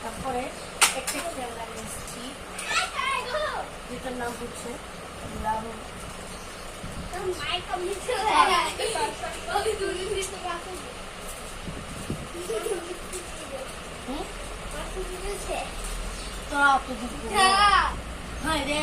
তারপরে একটা যেটার নাম হচ্ছে লাভো তোরা অত হয় রে।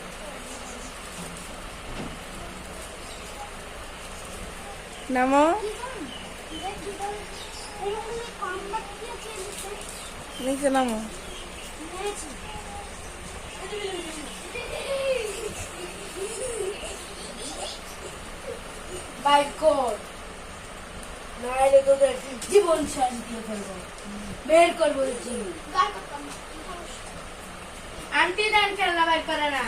নামো। নিচে নামো। বাই কর। নাইলে তোদের জীবন শান্তি করব। বের করব আন্টি দান খেলনা বের করে না।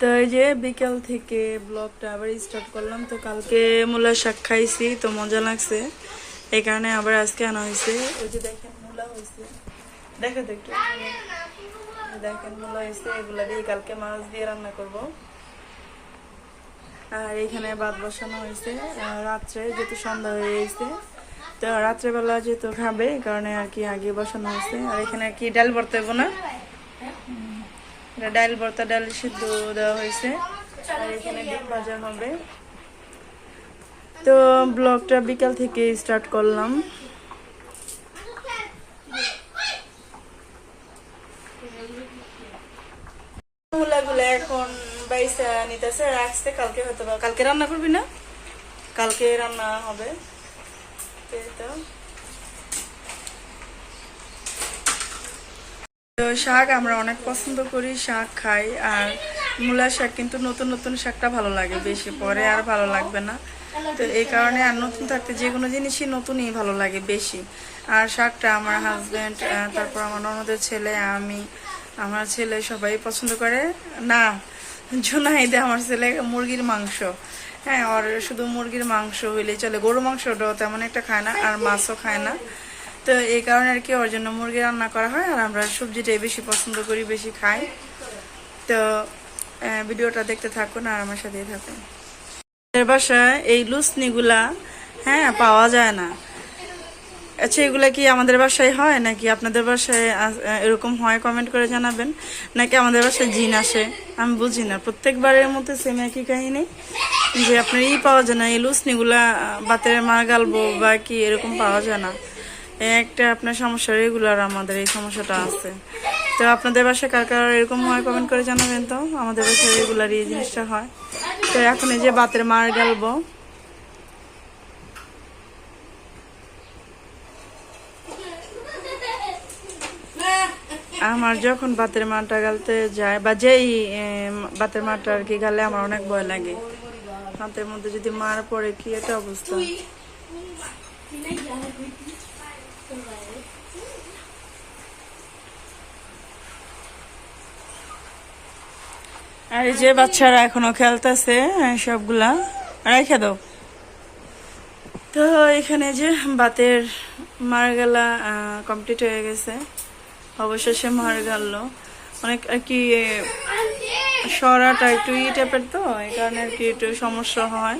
তো এই যে বিকেল থেকে ব্লগটা আবার স্টার্ট করলাম, তো কালকে মূলা শাক খাইছি, তো মজা লাগছে। এই কারণে আবার আজকে আনা হয়েছে। ওই যে দেখেন মূলা হয়েছে। দেখো তো দেখেন মূলা হয়েছে, এগুলা দিয়ে কালকে মাছ দিয়ে রান্না করব। আর এখানে বাদ বসানো হয়েছে রাত্রে যেহেতু সন্ধ্যা হয়ে গেছে, তো রাত্রেবেলা যেহেতু খাবে, এই কারণে আর কি আগে বসানো হয়েছে। আর এখানে কি ডাল ভরতে হইবো না? ডাল ভর্তা, ডাল সিদ্ধ দেওয়া হয়েছে। আর এখানে ভাজা হবে। তো ব্লগটা বিকাল থেকে স্টার্ট করলাম। এখন কালকে কালকে রান্না করবি না? কালকে রান্না হবে। তো। তো শাক আমরা অনেক পছন্দ করি, শাক খাই, আর মূলা শাক কিন্তু নতুন নতুন শাকটা ভালো লাগে, বেশি পরে আর ভালো লাগবে না। তো এই কারণে আর নতুন থাকতে যে কোনো জিনিসই নতুনই ভালো লাগে বেশি। আর শাকটা আমার হাজব্যান্ড তারপর আমার ননদের ছেলে, আমি, আমার ছেলে সবাই পছন্দ করে। না জোনাইদে আমার ছেলে মুরগির মাংস। হ্যাঁ আর শুধু মুরগির মাংস হইলে চলে। গরু মাংসটাও তেমন একটা খায় না, আর মাছও খায় না। তো এই কারণে আর কি ওর জন্য মুরগি রান্না করা হয়, আর আমরা সবজিটাই বেশি পছন্দ করি, বেশি খাই। তো ভিডিওটা দেখতে থাকুন আর আমার সাথেই থাকুন। বাসায় এই লুসনিগুলা হ্যাঁ পাওয়া যায় না। আচ্ছা এগুলা কি আমাদের বাসায় হয় নাকি আপনাদের বাসায় এরকম হয়? কমেন্ট করে জানাবেন। নাকি আমাদের বাসায় জিন আসে? আমি বুঝি না। প্রত্যেকবারের মধ্যে সেম একই কাহিনী, যে আপনার ই পাওয়া যায় না, এই লুসনিগুলা বাতের মার গালবো বা কি, এরকম পাওয়া যায় না। একটা আপনার সমস্যা রেগুলার আমাদের এই সমস্যাটা আছে। তো আপনাদের বাসায় কার কার এরকম হয় কমেন্ট করে জানাবেন তো? আমাদের বাসায় রেগুলার এই জিনিসটা হয়। তো এখন এই যে বাতের মার গালবো আমার যখন বাতের মাটা গালতে যায়, বা যেই বাতের মাটা আর কি গালে আমার অনেক ভয় লাগে। হাতের মধ্যে যদি মার পড়ে, কি একটা অবস্থা। আর যে বাচ্চারা এখনও খেলতেছে সবগুলা, রেখে দাও। তো এখানে যে বাতের মার গেলা কমপ্লিট হয়ে গেছে। অবশেষে মার গেল। অনেক, আর কি সরাটা একটু ই টাইপের তো, এই কারণে আর কি একটু সমস্যা হয়।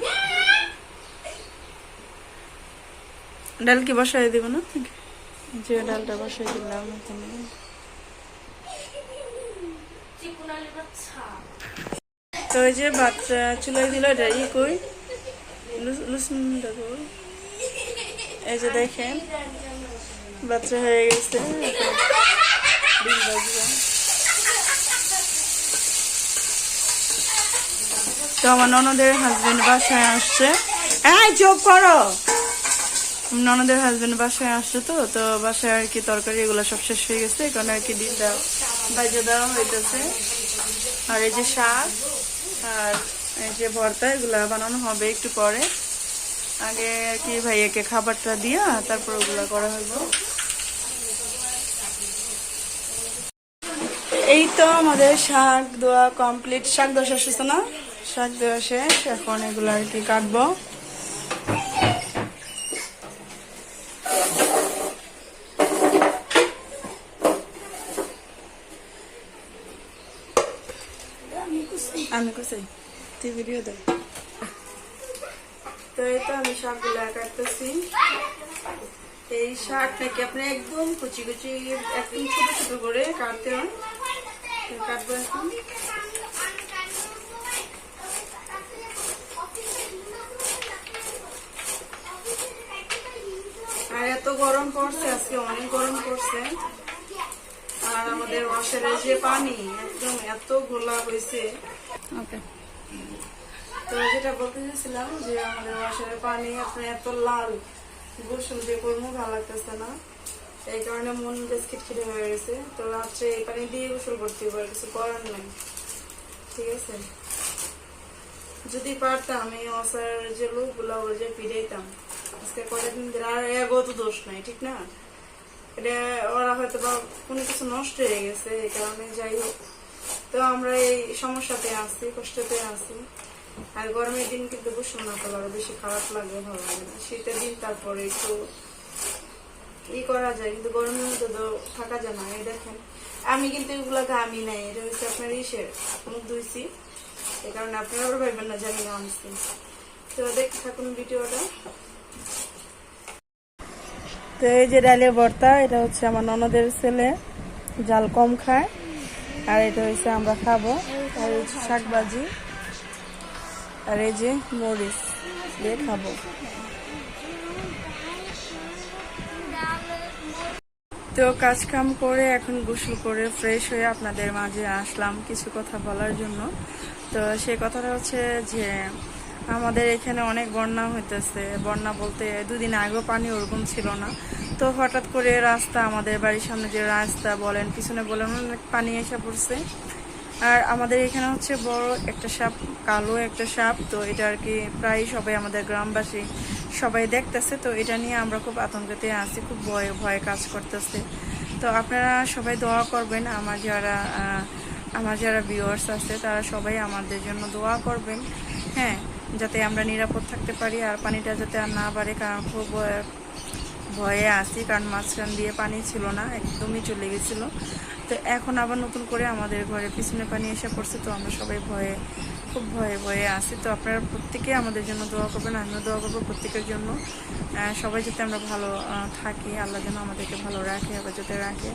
ডাল কি বসাই দিব না যে ডালটা বসাই দিলাম এখানে। তো ওই যে বাচ্চা চুলাই দিল, এটা ই কই? লুস- লুসনটা কই? এই যে দেখেন, বাচ্চা হয়ে গেছে। ডিম। তো আমার ননদের হাজবেন্ড বাসায় আসছে। হ্যাঁ চোখ করো। ননদের হাজবেন্ড বাসায় আসছে তো তো বাসায় আর কি তরকারি এগুলো সব শেষ হয়ে গেছে, এখানে আর কি ডিমটা ভাজে দেওয়া হইতেছে। আর এই যে শাক আর এই যে ভর্তা, এগুলা বানানো হবে একটু পরে। আগে আর কি ভাইয়াকে খাবারটা দিয়া তারপর ওগুলো করা হইব। এই তো আমাদের শাক দেওয়া কমপ্লিট শাক দেওয়া শেষ না? শাক দেওয়া শেষ, এখন এগুলো আর কি কাটবো। আমি কোথায় তুই ভিডিও দে। তো এই তো আমি শাকগুলো কাটতেছি। এই শাক নাকি আপনি একদম কুচি কুচি, একদম ছোট ছোট করে কাটতে হয়। কাটবো এখন আর এত গরম পড়ছে আজকে অনেক গরম পড়ছে। আর আমাদের ওয়াশারের যে পানি একদম এত ঘোলা হয়েছে। ওকে তো যেটা বলতে চাইছিলাম যে আমাদের ওয়াশারের পানি আপনার এত লাল গোসল দিয়ে করব ভালো লাগতেছে না। এই কারণে মন বেশ খিটখিটে হয়ে গেছে। তো রাত্রে এই পানি দিয়ে গোসল করতে পারে কিছু করার নাই। ঠিক আছে? যদি পারতাম এই অসার যে লোকগুলো, ওর যে ফিরেইতাম আজকে কয়েকদিন ধরে আর এগো দোষ নাই, ঠিক না? এটা ওরা হয়তো বা কোনো কিছু নষ্ট হয়ে গেছে, এই কারণে যাই হোক। তো আমরা এই সমস্যাতে আছি, কষ্টতে আছি। আর গরমের দিন কিন্তু গোসল না করলে বেশি খারাপ লাগে, ভালো লাগে শীতের দিন তারপরে একটু ই করা যায়, কিন্তু গরমের মধ্যে তো থাকা যায় না। এই দেখেন, আমি কিন্তু এগুলা ঘামি নাই, এটা হচ্ছে আপনার ইসের মুখ ধুইছি। এই কারণে আপনারা আবার ভাববেন না জানি না আনছি তো দেখতে থাকুন ভিডিওটা। তো এই যে ডালে ভর্তা, এটা হচ্ছে আমার ননদের ছেলে, জাল কম খায়। আর এটা হচ্ছে আমরা খাব, আর এই যে শাক ভাজি আর এই যে মরিচ দিয়ে খাব। তো কাজ কাম করে এখন গোসল করে ফ্রেশ হয়ে আপনাদের মাঝে আসলাম কিছু কথা বলার জন্য। তো সে কথাটা হচ্ছে যে, আমাদের এখানে অনেক বন্যা হইতেছে। বন্যা বলতে দুদিন আগেও পানি ওরকম ছিল না। তো হঠাৎ করে রাস্তা, আমাদের বাড়ির সামনে যে রাস্তা বলেন, পিছনে বলেন, অনেক পানি এসে পড়ছে। আর আমাদের এখানে হচ্ছে বড় একটা সাপ, কালো একটা সাপ, তো এটা আর কি প্রায় সবাই আমাদের গ্রামবাসী সবাই দেখতেছে, তো এটা নিয়ে আমরা খুব আতঙ্কতে আছি, খুব ভয়ে ভয়ে কাজ করতেছে। তো আপনারা সবাই দোয়া করবেন, আমার যারা আমার যারা ভিউয়ার্স আছে, তারা সবাই আমাদের জন্য দোয়া করবেন। হ্যাঁ যাতে আমরা নিরাপদ থাকতে পারি আর পানিটা যাতে আর না বাড়ে, কারণ খুব ভয়ে আসি কারণ মাঝখান দিয়ে পানি ছিল না, একদমই চলে গেছিল। তো এখন আবার নতুন করে আমাদের ঘরে পিছনে পানি এসে পড়ছে, তো আমরা সবাই ভয়ে, খুব ভয়ে ভয়ে আছি। তো আপনারা প্রত্যেকে আমাদের জন্য দোয়া করবেন, আমিও দোয়া করব প্রত্যেকের জন্য। সবাই যাতে আমরা ভালো থাকি, আল্লাহ যেন আমাদেরকে ভালো রাখে আবার যাতে রাখে।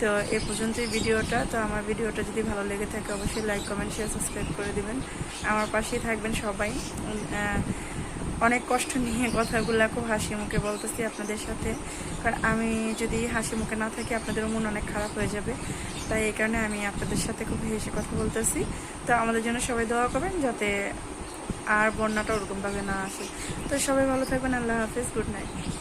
তো এ পর্যন্তই ভিডিওটা। তো আমার ভিডিওটা যদি ভালো লেগে থাকে, অবশ্যই লাইক কমেন্ট শেয়ার সাবস্ক্রাইব করে দিবেন। আমার পাশেই থাকবেন সবাই। অনেক কষ্ট নিয়ে কথাগুলো খুব হাসি মুখে বলতেছি আপনাদের সাথে। কারণ আমি যদি হাসি মুখে না থাকি, আপনাদেরও মন অনেক খারাপ হয়ে যাবে। তাই এই কারণে আমি আপনাদের সাথে খুব হেসে কথা বলতেছি। তো আমাদের জন্য সবাই দোয়া করবেন যাতে আর বন্যাটা ওরকমভাবে না আসে। তো সবাই ভালো থাকবেন, আল্লাহ হাফিজ, গুড নাইট।